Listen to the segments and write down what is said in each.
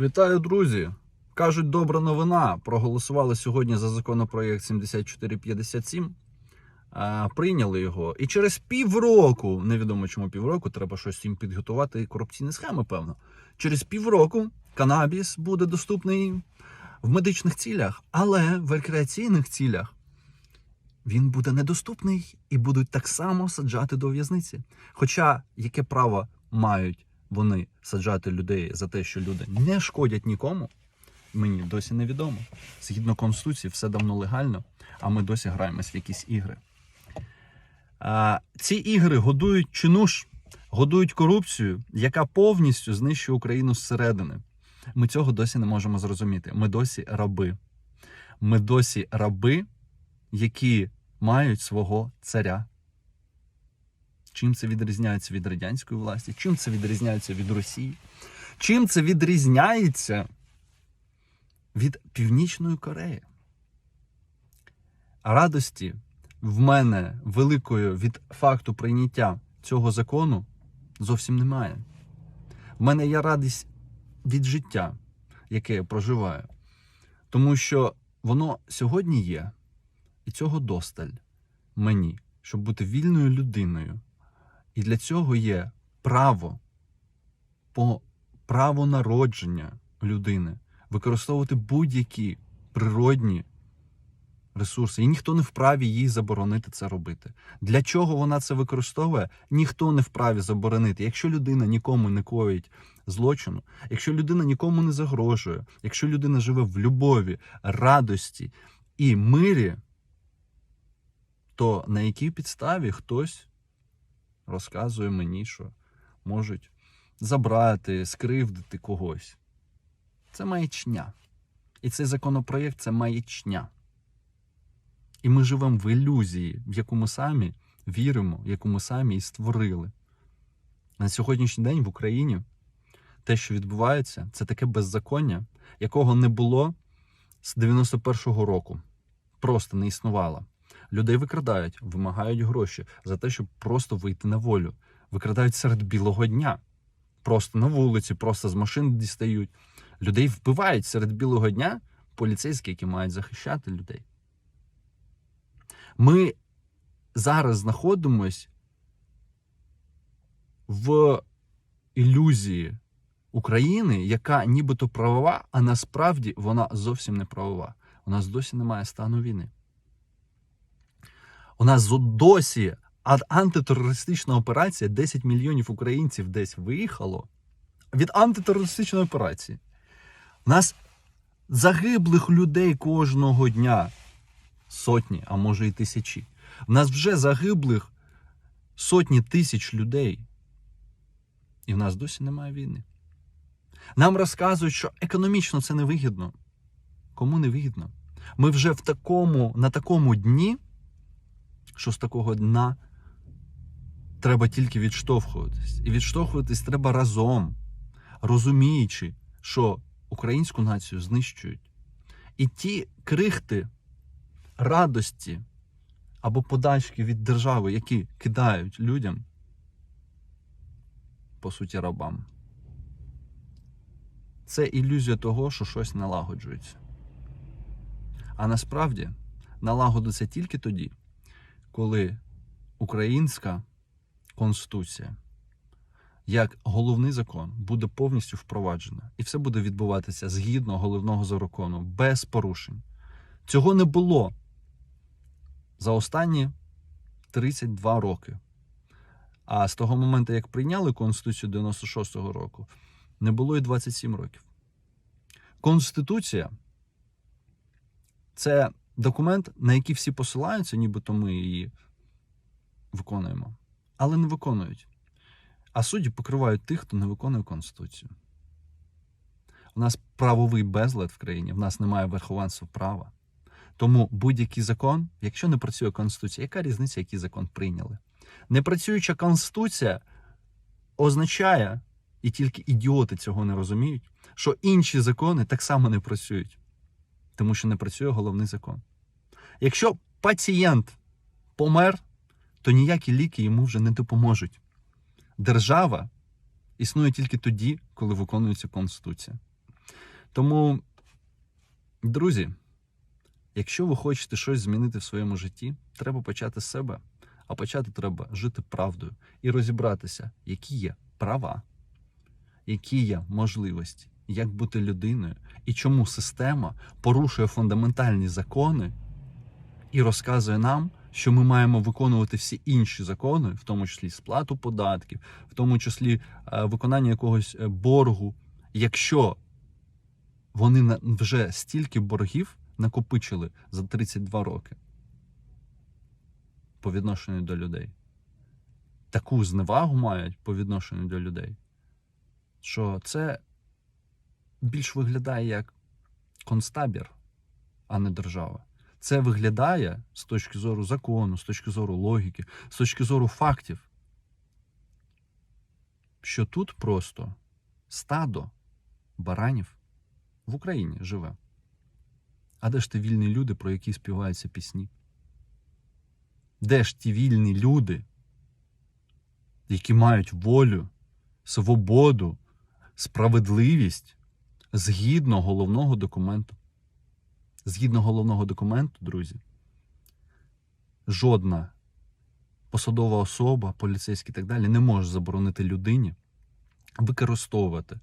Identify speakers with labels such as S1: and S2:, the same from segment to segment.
S1: Вітаю, друзі! Кажуть, добра новина. Проголосували сьогодні за законопроєкт 7457. а, Прийняли його. І через півроку, невідомо чому півроку, треба щось їм підготувати корупційні схеми, певно. Через півроку канабіс буде доступний в медичних цілях, але в рекреаційних цілях він буде недоступний і будуть так само саджати до в'язниці. Хоча яке право мають вони саджати людей за те, що люди не шкодять нікому, мені досі невідомо. Згідно Конституції, все давно легально, а ми досі граємось в якісь ігри. А, ці ігри годують чинуш, годують корупцію, яка повністю знищує Україну зсередини. Ми цього досі не можемо зрозуміти. Ми досі раби. Ми досі раби, які мають свого царя. Чим це відрізняється від радянської власті? Чим це відрізняється від Росії? Чим це відрізняється від Північної Кореї? Радості в мене великої від факту прийняття цього закону зовсім немає. В мене є радість від життя, яке я проживаю. Тому що воно сьогодні є, і цього досталь мені, щоб бути вільною людиною. І для цього є право по право народження людини використовувати будь-які природні ресурси. І ніхто не вправі їй заборонити це робити. Для чого вона це використовує? Ніхто не вправі заборонити. Якщо людина нікому не коїть злочину, якщо людина нікому не загрожує, якщо людина живе в любові, радості і мирі, то на якій підставі хтось розказує мені, що можуть забрати, скривдити когось. Це маячня. І цей законопроєкт це маячня. І ми живемо в ілюзії, в яку ми самі віримо, яку ми самі і створили. На сьогоднішній день в Україні те, що відбувається, це таке беззаконня, якого не було з 91-го року. Просто не існувало. Людей викрадають, вимагають гроші за те, щоб просто вийти на волю. Викрадають серед білого дня. Просто на вулиці, просто з машин дістають. Людей вбивають серед білого дня поліцейські, які мають захищати людей. Ми зараз знаходимось в ілюзії України, яка нібито правова, а насправді вона зовсім не правова. У нас досі немає стану війни. У нас досі антитерористична операція 10 мільйонів українців десь виїхало від антитерористичної операції. У нас загиблих людей кожного дня сотні, а може і тисячі. У нас вже загиблих сотні тисяч людей. І в нас досі немає війни. Нам розказують, що економічно це невигідно. Кому не вигідно? Ми вже в такому, на такому дні, що з такого дна треба тільки відштовхуватись. І відштовхуватись треба разом, розуміючи, що українську націю знищують. І ті крихти радості або подачки від держави, які кидають людям, по суті, рабам. Це ілюзія того, що щось налагоджується. А насправді налагодиться тільки тоді, коли українська конституція як головний закон буде повністю впроваджена, і все буде відбуватися згідно головного закону, без порушень. Цього не було за останні 32 роки. А з того моменту, як прийняли Конституцію 96-го року, не було і 27 років. Конституція це документ, на який всі посилаються, нібито ми її виконуємо, але не виконують. А судді покривають тих, хто не виконує Конституцію. У нас правовий безлад в країні, в нас немає верховенства права. Тому будь-який закон, якщо не працює Конституція, яка різниця, який закон прийняли? Непрацююча Конституція означає, і тільки ідіоти цього не розуміють, що інші закони так само не працюють, тому що не працює головний закон. Якщо пацієнт помер, то ніякі ліки йому вже не допоможуть. Держава існує тільки тоді, коли виконується Конституція. Тому, друзі, якщо ви хочете щось змінити в своєму житті, треба почати з себе. А почати треба жити правдою і розібратися, які є права, які є можливості, як бути людиною, і чому система порушує фундаментальні закони і розказує нам, що ми маємо виконувати всі інші закони, в тому числі сплату податків, в тому числі е, виконання якогось е, боргу, якщо вони вже стільки боргів накопичили за 32 роки по відношенню до людей. Таку зневагу мають по відношенню до людей, що це більш виглядає як концтабір, а не держава. Це виглядає з точки зору закону, з точки зору логіки, з точки зору фактів, що тут просто стадо баранів в Україні живе. А де ж ті вільні люди, про які співаються пісні? Де ж ті вільні люди, які мають волю, свободу, справедливість згідно головного документу? Згідно головного документу, друзі, жодна посадова особа, поліцейський і так далі не може заборонити людині використовувати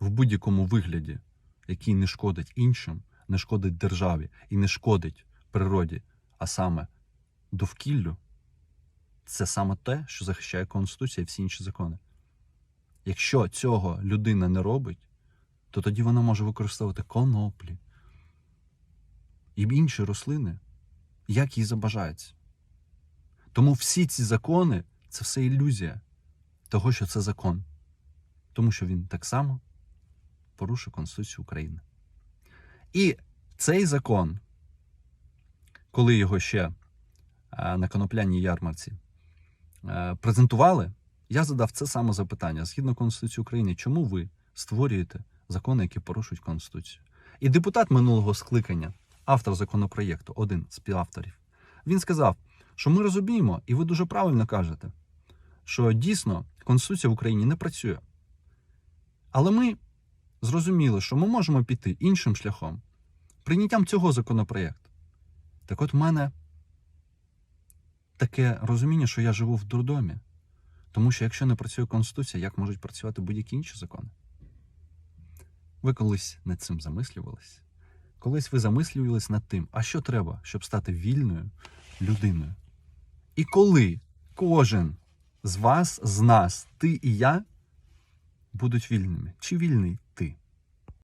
S1: в будь-якому вигляді, який не шкодить іншим, не шкодить державі і не шкодить природі, а саме довкіллю, це саме те, що захищає Конституція і всі інші закони. Якщо цього людина не робить, то тоді вона може використовувати коноплі і інші рослини, як їй забажається. Тому всі ці закони це все ілюзія того, що це закон. Тому що він так само порушує Конституцію України. І цей закон, коли його ще е, на конопляній ярмарці е, презентували, я задав це саме запитання згідно Конституції України, чому ви створюєте закони, які порушують Конституцію? І депутат минулого скликання, автор законопроєкту, один з співавторів, він сказав, що ми розуміємо, і ви дуже правильно кажете, що дійсно Конституція в Україні не працює. Але ми зрозуміли, що ми можемо піти іншим шляхом, прийняттям цього законопроєкту. Так от в мене таке розуміння, що я живу в дурдомі. Тому що якщо не працює Конституція, як можуть працювати будь-які інші закони? Ви колись над цим замислювались? Колись ви замислювались над тим, а що треба, щоб стати вільною людиною? І коли кожен з вас, з нас, ти і я будуть вільними? Чи вільний